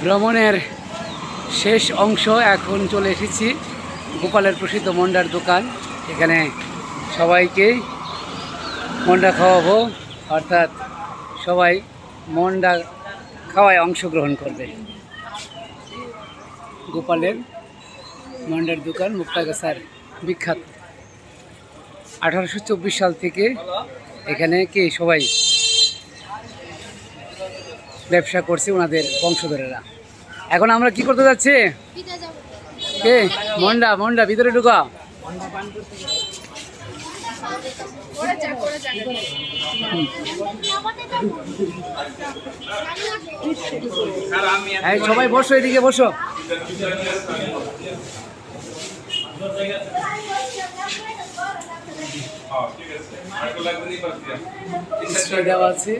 ভ্রমণের শেষ অংশ এখন চলে এসেছি গোপালের প্রসিদ্ধ মন্ডার দোকান। এখানে সবাইকে মন্ডা খাওয়াবো, অর্থাৎ সবাই মন্ডা খাওয়ায় অংশগ্রহণ করবে। গোপালের মন্ডার দোকান মুক্তাগাছার বিখ্যাত। আঠারোশো চব্বিশ সাল থেকে এখানে কে সবাই ব্যবসা করছে ওনাদের বংশধরেরা। এখন আমরা কি করতে যাচ্ছি? কে? মন্ডা মন্ডা ভিতরে ঢুকা। সবাই বসো এদিকে বসো। দেওয়া আছে।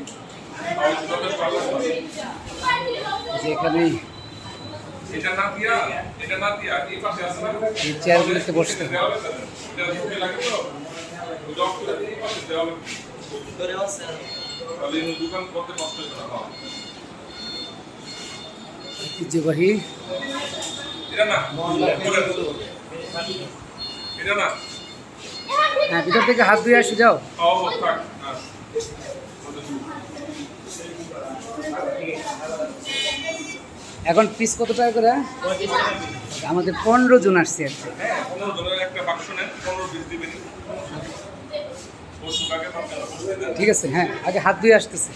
যেখানে দিয়া দিয়া এই চেয়ারগুলোতে বসতে হ্যাঁ। ঐতিহ্যবাহী হ্যাঁ ভিতর থেকে হাত ধুয়ে আসে যাও ও থাক হ্যাঁ। এখন পিস কত টাকা করে? আমাদের পনেরো জন আসছে আর কি। হ্যাঁ ঠিক আছে হ্যাঁ আগে হাত ধুয়ে আসতেছে।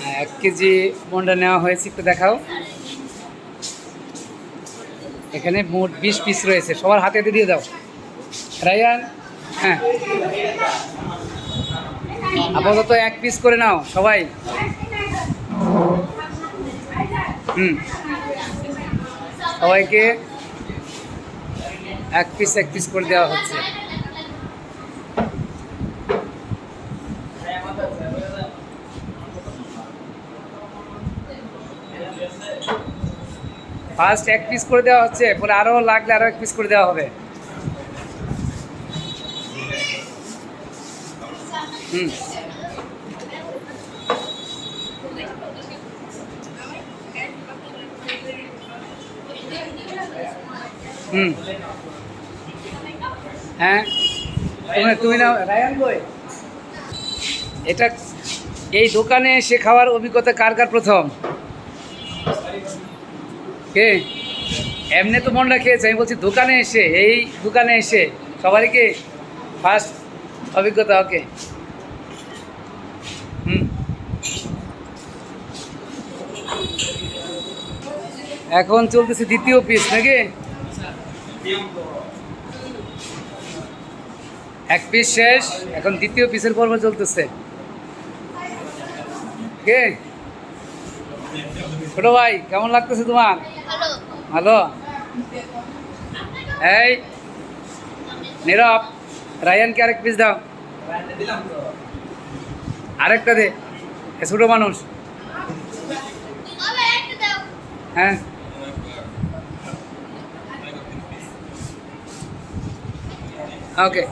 হ্যাঁ এক কেজি মন্ডা নেওয়া হয়েছে একটু দেখাও। এখানে মোট বিশ পিস রয়েছে সবার হাতে হাতে দিয়ে দাও। রায়ান হ্যাঁ। আপাতত এক পিস করে নাও সবাই। হুম। সবাইকে এক পিস এক পিস করে দেওয়া হচ্ছে। ফার্স্ট এক পিস করে দেওয়া হচ্ছে পরে আরও লাগলে আরও এক পিস করে দেওয়া হবে। হুম। হুম। হ্যাঁ। তুমি তুমি না এটা এই দোকানে এসে খাওয়ার অভিজ্ঞতা কার কার প্রথম? কে? এমনি তো মনটা খেয়েছে আমি বলছি দোকানে এসে এই দোকানে এসে। সবারই কি ফার্স্ট অভিজ্ঞতা? ওকে। এখন চলতেছে দ্বিতীয় পিস নাকি? এক পিস শেষ এখন দ্বিতীয় পিসের পর্ব চলতেছে। কে? ছোট ভাই কেমন লাগতেছে তোমার? হ্যালো ভালো? এই নীরব রায়ানকে আরেক পিস দাও। আরেকটা দে ছোটো মানুষ। হ্যাঁ। Okay.